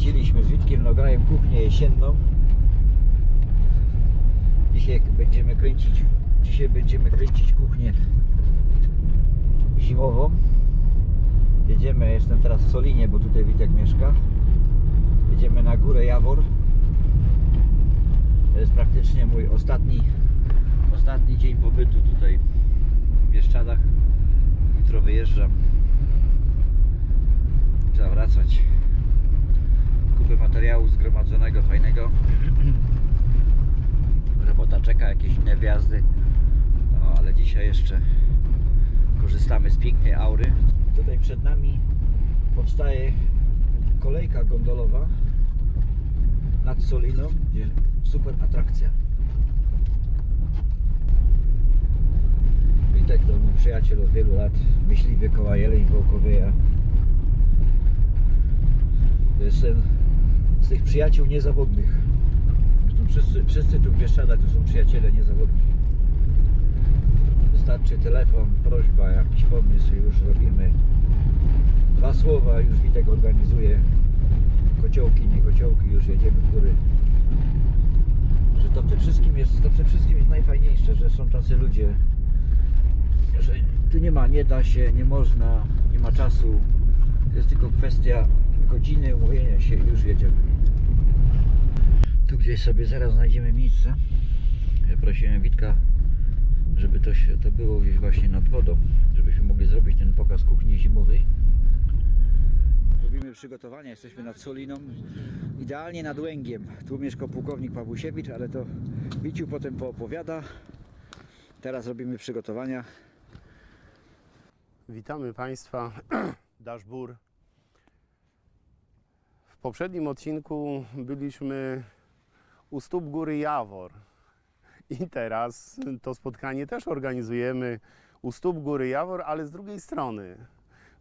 kręciliśmy z Witkiem Nogajem kuchnię jesienną. Dzisiaj będziemy kręcić, dzisiaj będziemy kręcić kuchnię zimową. Jedziemy, jestem teraz w Solinie, bo tutaj Witek mieszka. Jedziemy na górę Jawor. To jest praktycznie mój ostatni, ostatni dzień pobytu tutaj w Bieszczadach. Jutro wyjeżdżam. Trzeba wracać. Kupy materiału zgromadzonego, fajnego. Robota czeka, jakieś inne wjazdy. No, ale dzisiaj jeszcze korzystamy z pięknej aury. Tutaj przed nami powstaje kolejka gondolowa nad Soliną, gdzie super atrakcja. Witek to mój przyjaciel od wielu lat, myśliwy koła Jeleń Wołkowieja. To jest ten z tych przyjaciół niezawodnych. Wszyscy, wszyscy tu w Bieszczadach to są przyjaciele niezawodni. Wystarczy telefon, prośba, jakiś pomysł już robimy. Dwa słowa, już Witek organizuje kociołki, nie kociołki, już jedziemy w góry. Że to tym wszystkim jest, to tym wszystkim jest najfajniejsze, że są tacy ludzie, że tu nie ma, nie da się, nie można, nie ma czasu. To jest tylko kwestia godziny, umówienia się i już jedziemy. Tu gdzieś sobie zaraz znajdziemy miejsce. Ja prosiłem Witka, żeby to, się, to było gdzieś właśnie nad wodą, żebyśmy mogli zrobić ten pokaz kuchni zimowej. Robimy przygotowania, jesteśmy nad Soliną, idealnie nad Łęgiem. Tu mieszkał pułkownik Pawłusiewicz, ale to Wiciu potem poopowiada. Teraz robimy przygotowania. Witamy Państwa, Daszbur. W poprzednim odcinku byliśmy u stóp góry Jawor. I teraz to spotkanie też organizujemy u stóp góry Jawor, ale z drugiej strony.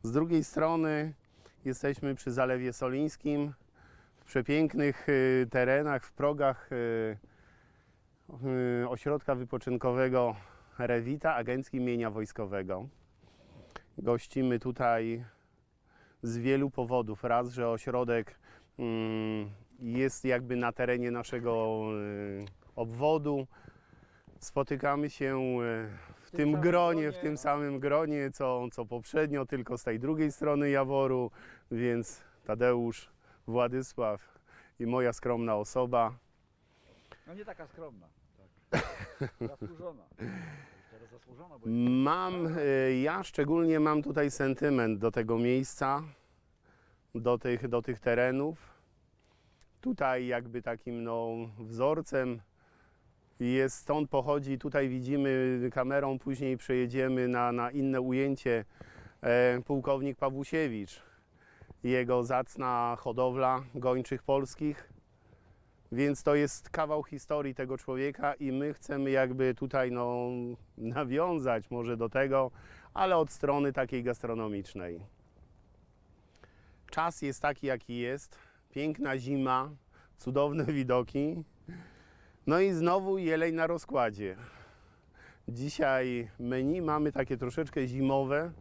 Z drugiej strony jesteśmy przy Zalewie Solińskim, w przepięknych y, terenach, w progach y, y, ośrodka wypoczynkowego Rewita, Agencji Mienia Wojskowego. Gościmy tutaj z wielu powodów. Raz, że ośrodek mm, jest jakby na terenie naszego y, obwodu. Spotykamy się y, w tym samym gronie, gronie, w tym no. samym gronie, co, co poprzednio, tylko z tej drugiej strony Jaworu, więc Tadeusz, Władysław i moja skromna osoba. No nie taka skromna. Zasłużona. Teraz zasłużona, bo Mam, y, ja szczególnie mam tutaj sentyment do tego miejsca, do tych, do tych terenów. Tutaj jakby takim no, wzorcem jest, stąd pochodzi, tutaj widzimy kamerą, później przejedziemy na, na inne ujęcie, e, pułkownik Pawłusiewicz, jego zacna hodowla gończych polskich. Więc to jest kawał historii tego człowieka i my chcemy jakby tutaj no, nawiązać może do tego, ale od strony takiej gastronomicznej. Czas jest taki, jaki jest. Piękna zima, cudowne widoki. No i znowu jeleń na rozkładzie. Dzisiaj menu mamy takie troszeczkę zimowe.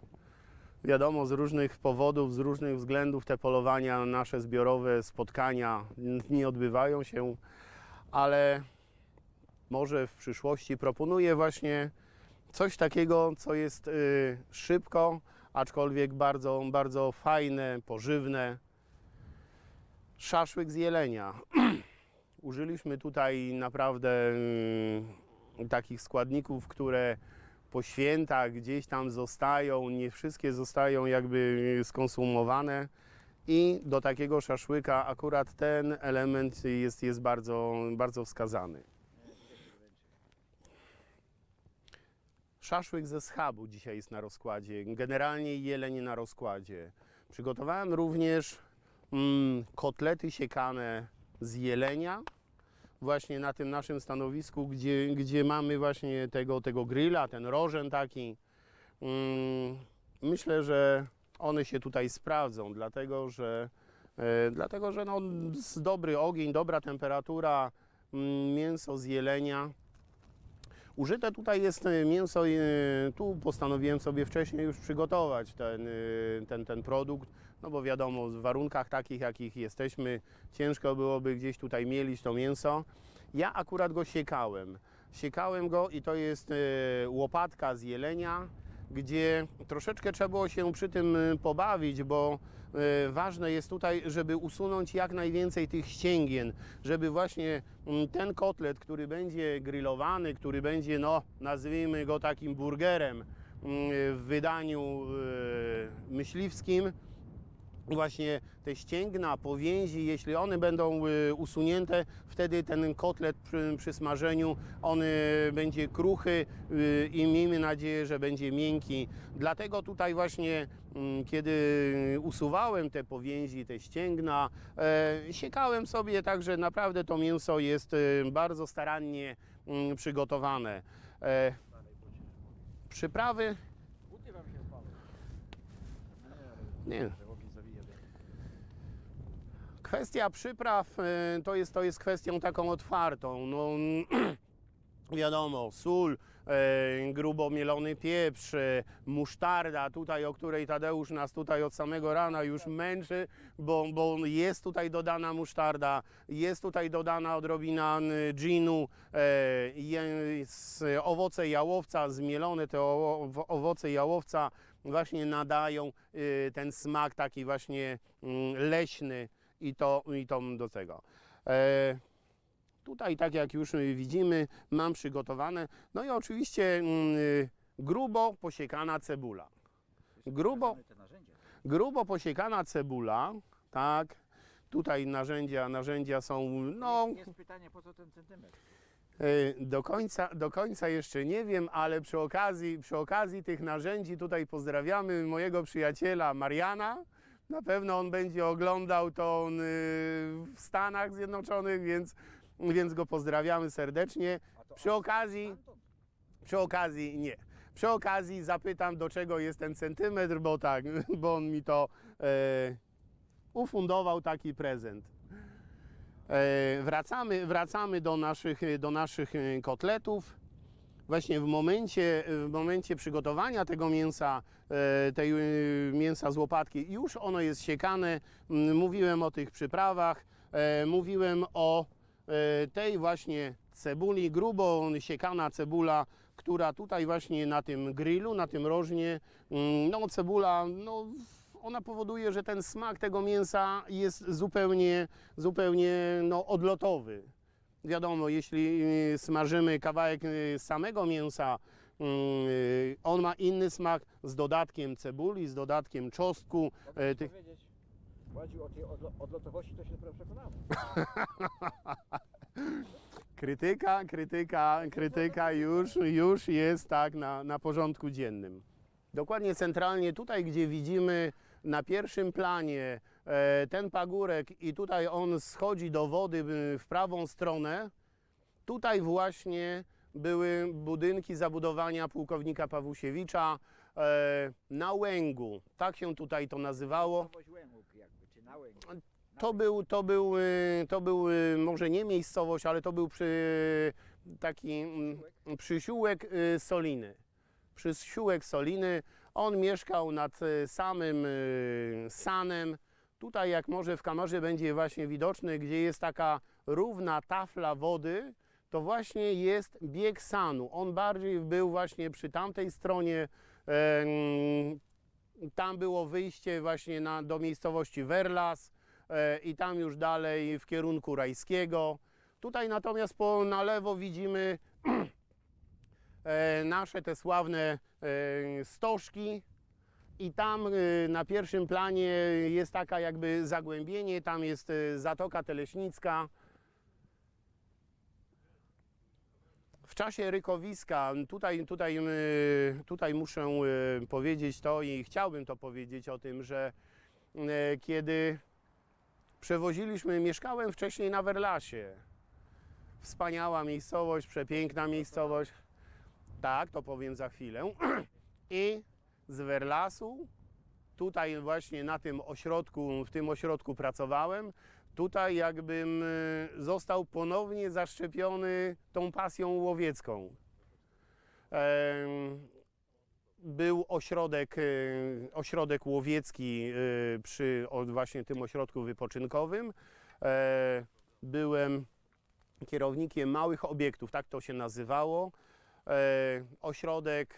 Wiadomo, z różnych powodów, z różnych względów te polowania, nasze zbiorowe spotkania nie odbywają się, ale może w przyszłości proponuję właśnie coś takiego, co jest y, szybko, aczkolwiek bardzo, bardzo fajne, pożywne. Szaszłyk z jelenia. Użyliśmy tutaj naprawdę y, takich składników, które po świętach gdzieś tam zostają, nie wszystkie zostają jakby skonsumowane i do takiego szaszłyka akurat ten element jest, jest bardzo, bardzo wskazany. Szaszłyk ze schabu dzisiaj jest na rozkładzie, generalnie jeleń na rozkładzie. Przygotowałem również mm, kotlety siekane z jelenia, właśnie na tym naszym stanowisku, gdzie, gdzie mamy właśnie tego, tego grilla, ten rożen taki. Mm, myślę, że one się tutaj sprawdzą, dlatego że, e, dlatego, że no, dobry ogień, dobra temperatura, mm, mięso z jelenia. Użyte tutaj jest e, mięso, e, tu postanowiłem sobie wcześniej już przygotować ten, e, ten, ten produkt, no bo wiadomo, w warunkach takich, jakich jesteśmy, ciężko byłoby gdzieś tutaj mielić to mięso. Ja akurat go siekałem. Siekałem go i to jest e, łopatka z jelenia, gdzie troszeczkę trzeba było się przy tym e, pobawić, bo e, ważne jest tutaj, żeby usunąć jak najwięcej tych ścięgien, żeby właśnie mm, ten kotlet, który będzie grillowany, który będzie, no nazwijmy go takim burgerem mm, w wydaniu myśliwskim, właśnie te ścięgna, powięzi, jeśli one będą y, usunięte, wtedy ten kotlet przy, przy smażeniu, on y, będzie kruchy y, i miejmy nadzieję, że będzie miękki. Dlatego tutaj właśnie, mm, kiedy usuwałem te powięzi, te ścięgna, e, siekałem sobie, także naprawdę to mięso jest bardzo starannie mm, przygotowane. E, Przyprawy? Nie. Kwestia przypraw e, to jest, to jest kwestią taką otwartą. No, wiadomo, sól, e, grubo mielony pieprz, e, musztarda, tutaj o której Tadeusz nas tutaj od samego rana już męczy, bo, bo jest tutaj dodana musztarda, jest tutaj dodana odrobina ginu, jest owoce jałowca, zmielone te owo- owoce jałowca właśnie nadają ten smak taki właśnie mm, leśny i to, i to do tego. E, tutaj, tak jak już widzimy, mam przygotowane. No i oczywiście mm, y, grubo posiekana cebula. Grubo, grubo posiekana cebula, tak. Tutaj narzędzia, narzędzia są, no, Jest, jest pytanie, po co ten centymetr? E, Do końca, do końca jeszcze nie wiem, ale przy okazji, przy okazji tych narzędzi tutaj pozdrawiamy mojego przyjaciela Mariana. Na pewno on będzie oglądał to on, y, w Stanach Zjednoczonych, więc, więc go pozdrawiamy serdecznie. Przy okazji, przy okazji nie. Przy okazji zapytam, do czego jest ten centymetr, bo tak, bo on mi to e, ufundował taki prezent. E, wracamy, wracamy do naszych, do naszych e, kotletów. Właśnie w momencie, w momencie przygotowania tego mięsa, e, tej e, mięsa z łopatki, już ono jest siekane. Mówiłem o tych przyprawach, e, mówiłem o tej właśnie cebuli, grubo siekana cebula, która tutaj właśnie na tym grillu, na tym rożnie, no cebula, no ona powoduje, że ten smak tego mięsa jest zupełnie, zupełnie no, odlotowy. Wiadomo, jeśli y, smażymy kawałek y, samego mięsa, y, on ma inny smak z dodatkiem cebuli, z dodatkiem czosnku. Mogę tych- powiedzieć, o tej odlo- odlotowości to się dopiero przekonamy. Krytyka, krytyka, krytyka już, już jest tak na, na porządku dziennym. Dokładnie centralnie tutaj, gdzie widzimy na pierwszym planie ten pagórek i tutaj on schodzi do wody w prawą stronę, tutaj właśnie były budynki zabudowania pułkownika Pawłusiewicza e, na Łęgu. Tak się tutaj to nazywało. To był, to był, y, to był może nie miejscowość, ale to był przy, taki mm, przysiółek Soliny. Przysiółek Soliny. On mieszkał nad samym Sanem. Tutaj jak może w kamerze będzie właśnie widoczny, gdzie jest taka równa tafla wody, to właśnie jest bieg Sanu. On bardziej był właśnie przy tamtej stronie. tam było wyjście właśnie na, do miejscowości Werlas e, i tam już dalej w kierunku Rajskiego. Tutaj natomiast po, na lewo widzimy e, nasze te sławne e, stożki i tam e, na pierwszym planie jest taka jakby zagłębienie, tam jest e, Zatoka Teleśnicka. W czasie rykowiska, tutaj, tutaj, y, tutaj muszę y, powiedzieć to i chciałbym to powiedzieć o tym, że y, kiedy przewoziliśmy, mieszkałem wcześniej na Werlasie. Wspaniała miejscowość, przepiękna miejscowość. Tak, to powiem za chwilę. I z Werlasu, tutaj właśnie na tym ośrodku, w tym ośrodku pracowałem. Tutaj jakbym y, został ponownie zaszczepiony tą pasją łowiecką. Był ośrodek, y, ośrodek łowiecki y, przy właśnie tym ośrodku wypoczynkowym. E, Byłem kierownikiem małych obiektów, tak to się nazywało. E, Ośrodek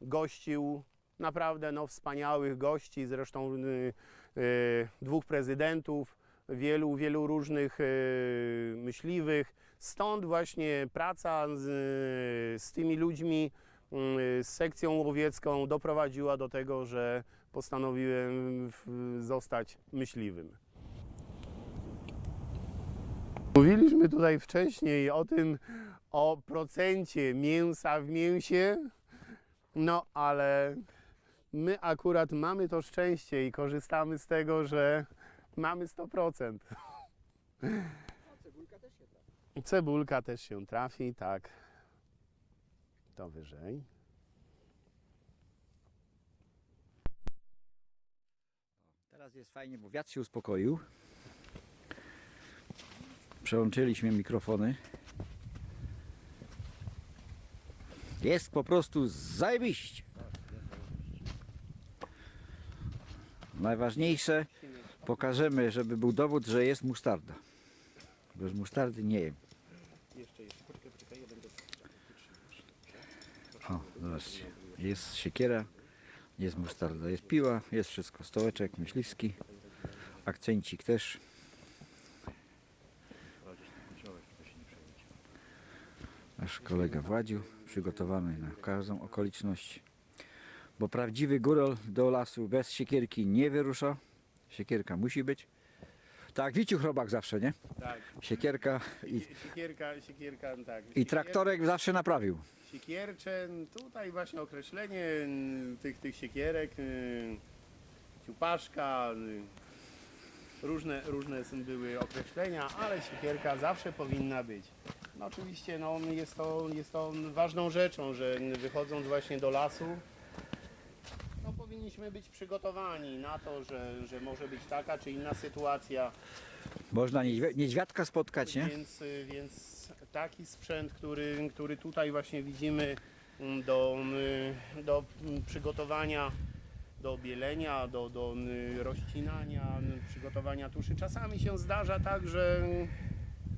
gościł naprawdę no, wspaniałych gości, zresztą y, y, dwóch prezydentów, wielu, wielu różnych y, myśliwych. Stąd właśnie praca z, z tymi ludźmi, y, z sekcją łowiecką doprowadziła do tego, że postanowiłem w- zostać myśliwym. Mówiliśmy tutaj wcześniej o tym, o procencie mięsa w mięsie, no ale my akurat mamy to szczęście i korzystamy z tego, że mamy 100%. Cebulka też się trafi, tak. To wyżej. Teraz jest fajnie, bo wiatr się uspokoił. Przełączyliśmy mikrofony. Jest po prostu zajebiście. Najważniejsze, pokażemy, żeby był dowód, że jest musztarda. Bez musztardy nie jem. Jeszcze, jeszcze, poczekaj, poczekaj, jeden do O, zobaczcie. Jest siekiera, jest musztarda, jest piła, jest wszystko. Stołeczek myśliwski, akcencik też. Nasz kolega Władziu, przygotowany na każdą okoliczność. Bo prawdziwy górol do lasu bez siekierki nie wyrusza. Siekierka musi być. Tak, Wiciu Chrobak zawsze, nie? Tak, Siekierka i, siekierka, siekierka, tak. i traktorek zawsze naprawił. Siekiercze, tutaj właśnie określenie mm, tych, tych siekierek, y, ciupaszka, y, różne, różne są były określenia, ale siekierka zawsze powinna być. No oczywiście no, jest, to, jest to ważną rzeczą, że wychodząc właśnie do lasu, powinniśmy być przygotowani na to, że, że może być taka czy inna sytuacja. Można niedźwi- niedźwiadka spotkać, nie? Więc, y, więc taki sprzęt, który, który tutaj właśnie widzimy mm, do, y, do mm, przygotowania, do bielenia, do, do y, rozcinania, y, przygotowania tuszy. Czasami się zdarza tak, że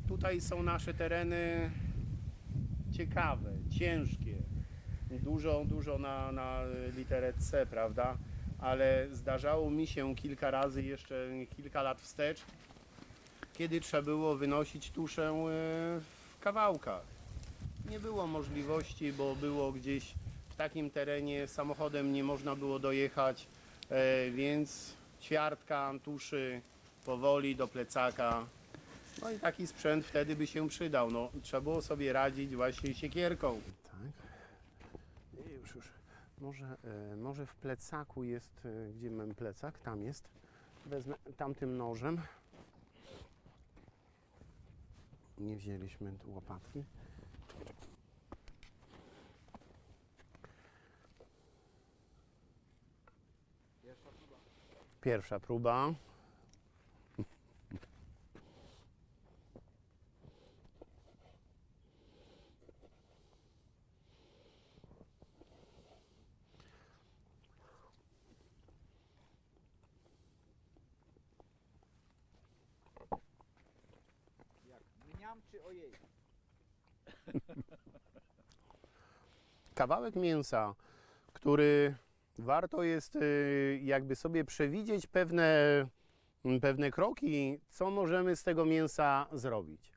tutaj są nasze tereny ciekawe, ciężkie, dużo, dużo na, na literę C, prawda? Ale zdarzało mi się kilka razy, jeszcze kilka lat wstecz, kiedy trzeba było wynosić tuszę e, w kawałkach. Nie było możliwości, bo było gdzieś w takim terenie samochodem nie można było dojechać, e, więc ćwiartka tuszy powoli do plecaka. No i taki sprzęt wtedy by się przydał. No, trzeba było sobie radzić właśnie siekierką. Już, już. Może, e, może w plecaku jest, e, gdzie mam plecak? Tam jest. Wezmę tamtym nożem. Nie wzięliśmy tu łopatki. Pierwsza próba. Mniam czy ojej? Kawałek mięsa, który warto jest y, jakby sobie przewidzieć pewne, m, pewne kroki, co możemy z tego mięsa zrobić.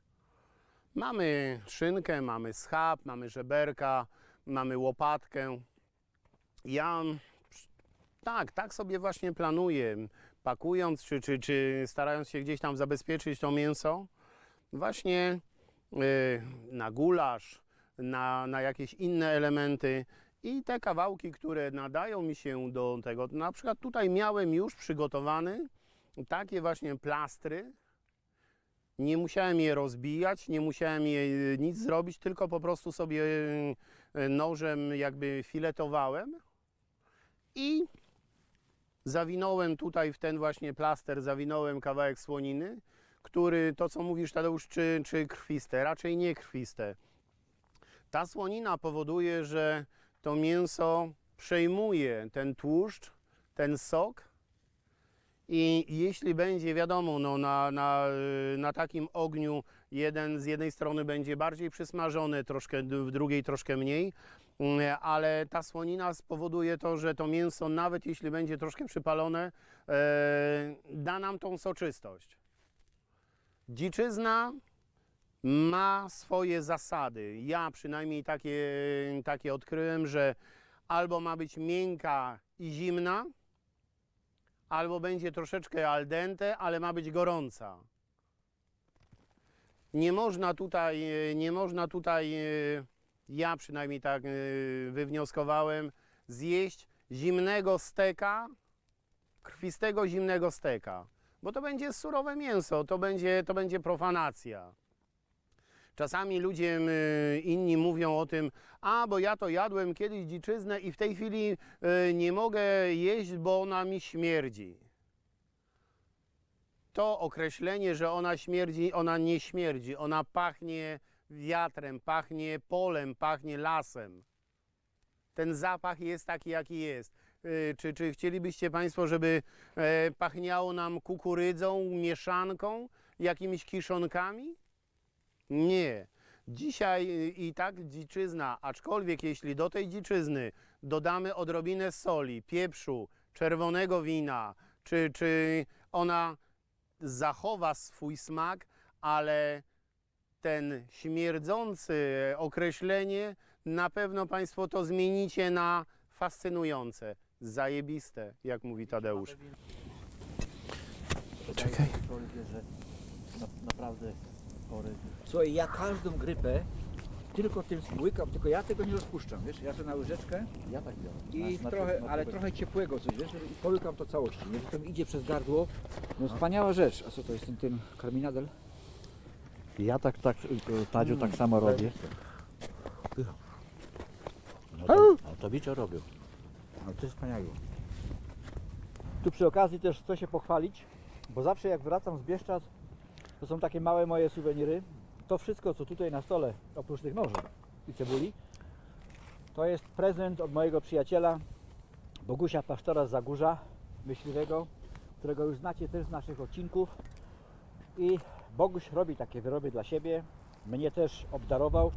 Mamy szynkę, mamy schab, mamy żeberka, mamy łopatkę. Ja tak, tak sobie właśnie planuję, pakując czy, czy, czy starając się gdzieś tam zabezpieczyć to mięso, właśnie y, na gulasz, na, na jakieś inne elementy i te kawałki, które nadają mi się do tego. Na przykład tutaj miałem już przygotowany takie właśnie plastry. Nie musiałem je rozbijać, nie musiałem je y, nic zrobić, tylko po prostu sobie y, nożem jakby filetowałem i zawinąłem tutaj w ten właśnie plaster, zawinąłem kawałek słoniny, który, to co mówisz Tadeusz, czy, czy krwiste? Raczej nie krwiste. Ta słonina powoduje, że to mięso przejmuje ten tłuszcz, ten sok i jeśli będzie wiadomo, no, na, na, na takim ogniu jeden z jednej strony będzie bardziej przysmażony, troszkę w drugiej troszkę mniej, mm, ale ta słonina spowoduje to, że to mięso, nawet jeśli będzie troszkę przypalone, e, da nam tą soczystość. Dziczyzna ma swoje zasady. Ja przynajmniej takie, takie odkryłem, że albo ma być miękka i zimna, albo będzie troszeczkę al dente, ale ma być gorąca. Nie można tutaj, e, nie można tutaj, e, ja przynajmniej tak e, wywnioskowałem, zjeść zimnego steka, krwistego zimnego steka, bo to będzie surowe mięso, to będzie, to będzie profanacja. Czasami ludzie y, inni mówią o tym, a bo ja to jadłem kiedyś dziczyznę i w tej chwili y, nie mogę jeść, bo ona mi śmierdzi. To określenie, że ona śmierdzi, ona nie śmierdzi, ona pachnie wiatrem, pachnie polem, pachnie lasem. Ten zapach jest taki, jaki jest. Y, Czy, czy chcielibyście Państwo, żeby e, pachniało nam kukurydzą, mieszanką, jakimiś kiszonkami? Nie. Dzisiaj y, i tak dziczyzna, aczkolwiek jeśli do tej dziczyzny dodamy odrobinę soli, pieprzu, czerwonego wina, czy, czy ona zachowa swój smak, ale ten śmierdzący określenie na pewno Państwo to zmienicie na fascynujące, zajebiste, jak mówi Tadeusz. Czekaj. naprawdę chory. Słuchaj, ja każdą grypę tylko tym łykam, tylko ja tego nie rozpuszczam, wiesz, ja to na łyżeczkę Ja tak biorę. i Na- na- trochę, na- ale trochę ciepłego coś, wiesz, i połykam to całości, nie, że to mi idzie przez gardło, no wspaniała rzecz, a co to jest ten, ten karminadel? Ja tak, tak, y, Tadziu tak samo robię. No to, no to wiecie robił. No to jest wspaniałe. Tu przy okazji też chcę się pochwalić, bo zawsze jak wracam z Bieszczad, to są takie małe moje suweniry. To wszystko, co tutaj na stole, oprócz tych noży i cebuli, to jest prezent od mojego przyjaciela Bogusia Pasztora z Zagórza, myśliwego, którego już znacie też z naszych odcinków. I Boguś robi takie wyroby dla siebie. Mnie też obdarował.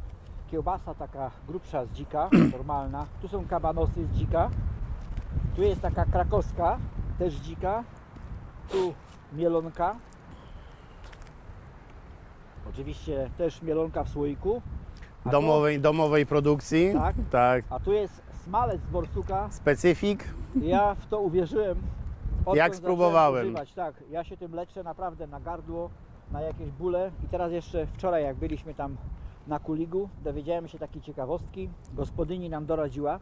Kiełbasa taka grubsza z dzika, normalna. Tu są kabanosy z dzika. Tu jest taka krakowska, też dzika. Tu mielonka. Oczywiście też mielonka w słoiku. A Domowej, domowej produkcji. Tak. tak. Tu, a tu jest smalec z borsuka. Specyfik. Ja w to uwierzyłem. odkąd Jak zacząłem spróbowałem. Używać. Tak, ja się tym leczę naprawdę na gardło, na jakieś bóle. I teraz jeszcze wczoraj, jak byliśmy tam na Kuligu, dowiedziałem się takiej ciekawostki. Gospodyni nam doradziła,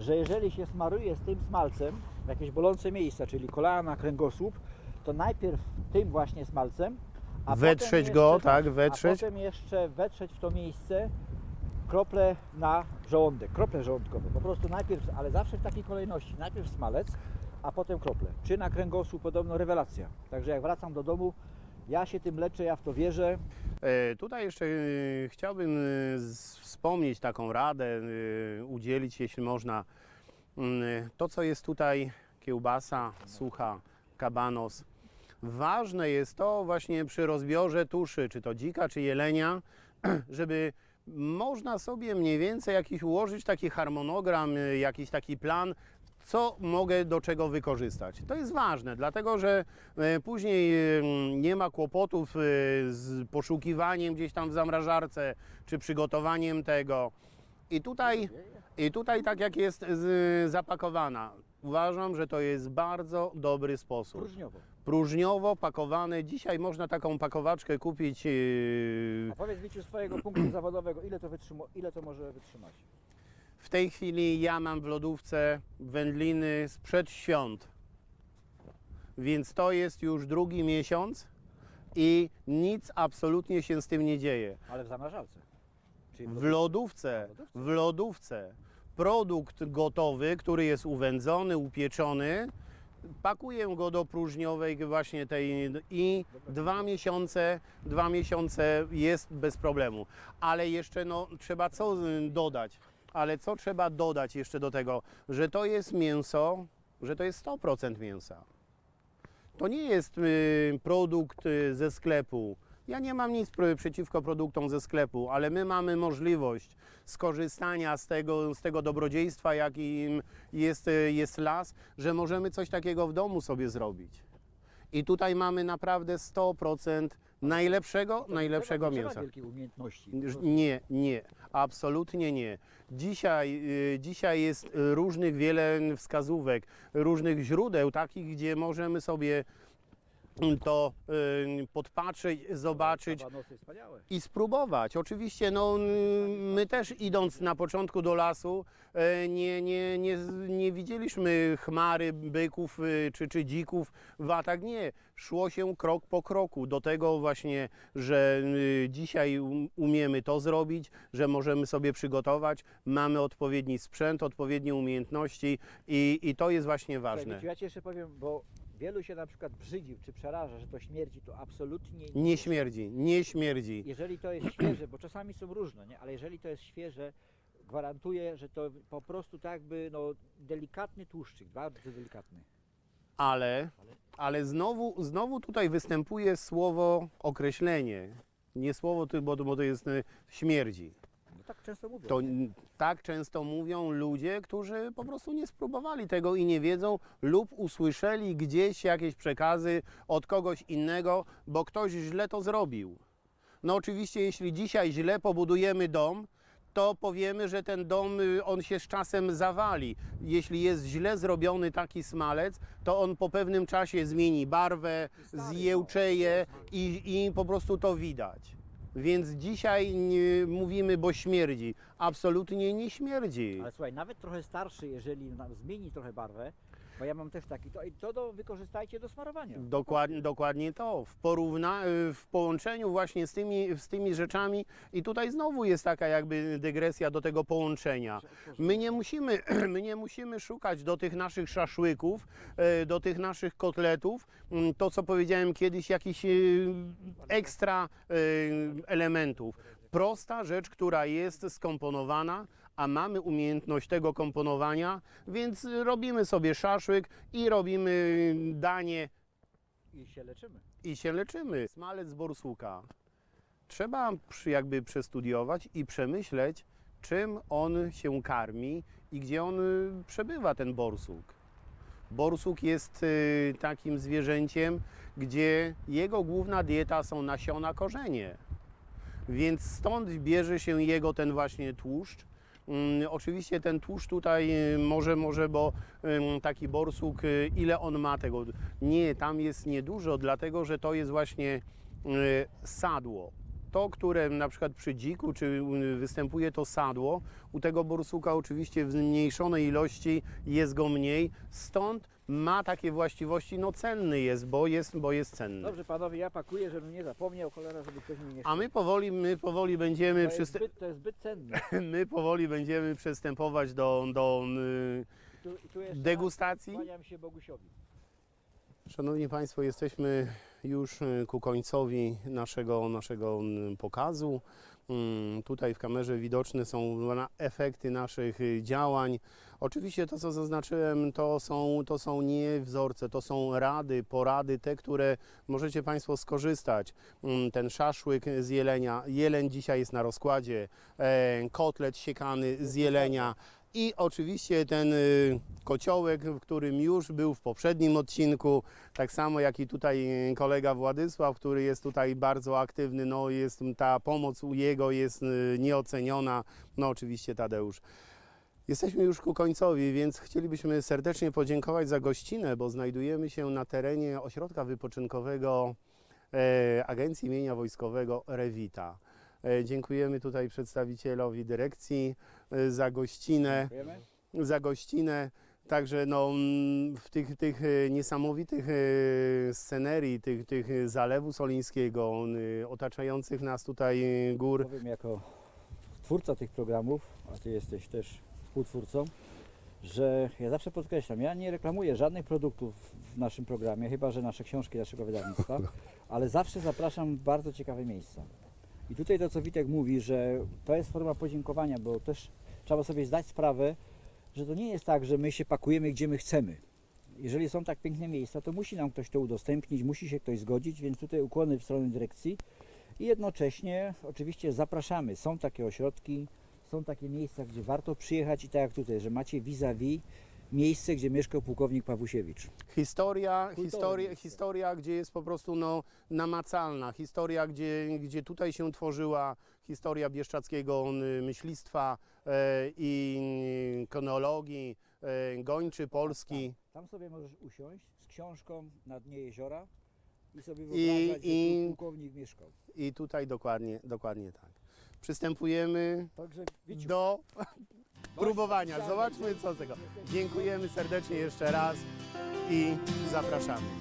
że jeżeli się smaruje z tym smalcem w jakieś bolące miejsca, czyli kolana, kręgosłup, to najpierw tym właśnie smalcem, a Wetrzeć potem go, jeszcze- tak, A wetrzeć. potem jeszcze wetrzeć w to miejsce krople na żołądek, krople żołądkowe. Po prostu najpierw, ale zawsze w takiej kolejności. Najpierw smalec, a potem krople. Czy na kręgosłup podobno rewelacja. Także jak wracam do domu, ja się tym leczę, ja w to wierzę. E, Tutaj jeszcze e, chciałbym e, wspomnieć taką radę, udzielić, jeśli można. Mm, To, co jest tutaj, kiełbasa, sucha, kabanos. Ważne jest to właśnie przy rozbiorze tuszy, czy to dzika, czy jelenia, żeby można sobie mniej więcej jakiś ułożyć taki harmonogram, jakiś taki plan, co mogę do czego wykorzystać. To jest ważne, dlatego że e, później e, nie ma kłopotów e, z poszukiwaniem gdzieś tam w zamrażarce, czy przygotowaniem tego. I tutaj, I tutaj tak jak jest z, zapakowana, uważam, że to jest bardzo dobry sposób. Próżniowo. Próżniowo pakowane. Dzisiaj można taką pakowaczkę kupić A powiedz mi, czy swojego punktu zawodowego, ile to, wytrzymo, ile to może wytrzymać? W tej chwili ja mam w lodówce wędliny sprzed świąt, więc to jest już drugi miesiąc i nic absolutnie się z tym nie dzieje. Ale w zamrażalce. Czyli W lodówce, w lodówce produkt gotowy, który jest uwędzony, upieczony, pakuję go do próżniowej właśnie tej i dwa miesiące, dwa miesiące jest bez problemu. Ale jeszcze no, trzeba co dodać? Ale co trzeba dodać jeszcze do tego, że to jest mięso, że to jest 100% mięsa. To nie jest y, produkt y, ze sklepu. Ja nie mam nic pr- przeciwko produktom ze sklepu, ale my mamy możliwość skorzystania z tego, z tego dobrodziejstwa, jakim jest, y, jest las, że możemy coś takiego w domu sobie zrobić. I tutaj mamy naprawdę 100% najlepszego, najlepszego mięsa. wielkiej umiejętności. Nie, nie, absolutnie nie. Dzisiaj, y, dzisiaj jest y, różnych wiele wskazówek, różnych źródeł takich, gdzie możemy sobie to y, podpatrzeć, zobaczyć i spróbować. Oczywiście no, mm, my też idąc na początku do lasu e, nie, nie, nie, nie widzieliśmy chmary, byków y, czy, czy dzików w atak. Nie, szło się krok po kroku do tego właśnie, że y, dzisiaj um- umiemy to zrobić, że możemy sobie przygotować, mamy odpowiedni sprzęt, odpowiednie umiejętności i, i to jest właśnie ważne. Ja ci jeszcze powiem, bo wielu się na przykład brzydzi czy przeraża, że to śmierdzi, to absolutnie Nie śmierdzi, nie śmierdzi. Jeżeli to jest świeże, bo czasami są różne, nie? ale jeżeli to jest świeże, gwarantuję, że to po prostu tak jakby no, delikatny tłuszczyk, bardzo delikatny. Ale, ale znowu, znowu tutaj występuje słowo określenie. Nie słowo, ty- bo, bo to jest y, śmierdzi. No tak często mówią. To tak często mówią ludzie, którzy po prostu nie spróbowali tego i nie wiedzą lub usłyszeli gdzieś jakieś przekazy od kogoś innego, bo ktoś źle to zrobił. No oczywiście, jeśli dzisiaj źle pobudujemy dom, to powiemy, że ten dom y, on się z czasem zawali. Jeśli jest źle zrobiony taki smalec, to on po pewnym czasie zmieni barwę, zjełczeje i, i po prostu to widać. Więc dzisiaj nie, mówimy, bo śmierdzi. Absolutnie nie śmierdzi. Ale słuchaj, nawet trochę starszy, jeżeli nam zmieni trochę barwę, bo ja mam też taki, to, to do, wykorzystajcie do smarowania. Dokładnie, dokładnie to. W, porówna, y, w połączeniu właśnie z tymi, z tymi rzeczami i tutaj znowu jest taka jakby dygresja do tego połączenia. My nie musimy, my nie musimy szukać do tych naszych szaszłyków, e, do tych naszych kotletów, mm, to co powiedziałem kiedyś, jakichś e, ekstra elementów. Prosta rzecz, która jest skomponowana, a mamy umiejętność tego komponowania, więc robimy sobie szaszłyk i robimy danie I się leczymy. i się leczymy. Smalec borsuka. Trzeba przy, jakby przestudiować i przemyśleć, czym on się karmi i gdzie on y, przebywa, ten borsuk. Borsuk jest y, takim zwierzęciem, gdzie jego główna dieta są nasiona, korzenie. Więc stąd bierze się jego ten właśnie tłuszcz. Mm, oczywiście ten tłuszcz tutaj y, może, może, bo taki borsuk, y, ile on ma tego? Nie, tam jest niedużo, dlatego że to jest właśnie y, sadło. To, które na przykład przy dziku, czy występuje to sadło, u tego borsuka oczywiście w zmniejszonej ilości jest go mniej, stąd ma takie właściwości, no cenny jest, bo jest, bo jest cenny. Dobrze panowie, ja pakuję, żebym nie zapomniał, cholera, żeby ktoś mi nie A my powoli, my powoli będziemy to, jest zbyt, to jest zbyt cenne. my powoli będziemy przystępować do, do I Tu, i tu jeszcze degustacji. Kłaniam się Bogusiowi. Szanowni Państwo, jesteśmy już y, ku końcowi naszego, naszego mm, pokazu. Mm, Tutaj w kamerze widoczne są efekty naszych y, działań. Oczywiście to, co zaznaczyłem, to są, to są nie wzorce, to są rady, porady, te, które możecie Państwo skorzystać. Mm, Ten szaszłyk z jelenia, jeleń dzisiaj jest na rozkładzie, e, kotlet siekany z jelenia, i oczywiście ten y, kociołek, w którym już był w poprzednim odcinku, tak samo jak i tutaj y, kolega Władysław, który jest tutaj bardzo aktywny, no jest ta pomoc u jego jest y, nieoceniona, no oczywiście Tadeusz. Jesteśmy już ku końcowi, więc chcielibyśmy serdecznie podziękować za gościnę, bo znajdujemy się na terenie ośrodka wypoczynkowego e, Agencji Mienia Wojskowego Rewita. E, dziękujemy tutaj przedstawicielowi dyrekcji e, za gościnę Dziękujemy. za gościnę. Także no, mm, w tych, tych e, niesamowitych scenerii, tych, tych zalewu solińskiego, otaczających nas tutaj gór, Powiem jako twórca tych programów, a Ty jesteś też współtwórcą, że ja zawsze podkreślam, ja nie reklamuję żadnych produktów w naszym programie, chyba że nasze książki naszego wydawnictwa, ale zawsze zapraszam w bardzo ciekawe miejsca. I tutaj to, co Witek mówi, że to jest forma podziękowania, bo też trzeba sobie zdać sprawę, że to nie jest tak, że my się pakujemy gdzie my chcemy. Jeżeli są tak piękne miejsca, to musi nam ktoś to udostępnić, musi się ktoś zgodzić, więc tutaj ukłony w stronę dyrekcji i jednocześnie oczywiście zapraszamy. Są takie ośrodki, są takie miejsca, gdzie warto przyjechać i tak jak tutaj, że macie vis-a-vis miejsce, gdzie mieszkał pułkownik Pawłusiewic. Historia, historia, historia, gdzie jest po prostu no, namacalna. Historia, gdzie, gdzie tutaj się tworzyła historia bieszczackiego y, myślistwa e, i konologii, e, gończy Polski. Tam sobie możesz usiąść z książką na dnie jeziora i sobie I- wyobrażać, i- że tu pułkownik mieszkał. I tutaj dokładnie, dokładnie tak. Przystępujemy Także do próbowania. Zobaczmy co z tego. Dziękujemy serdecznie jeszcze raz i zapraszamy.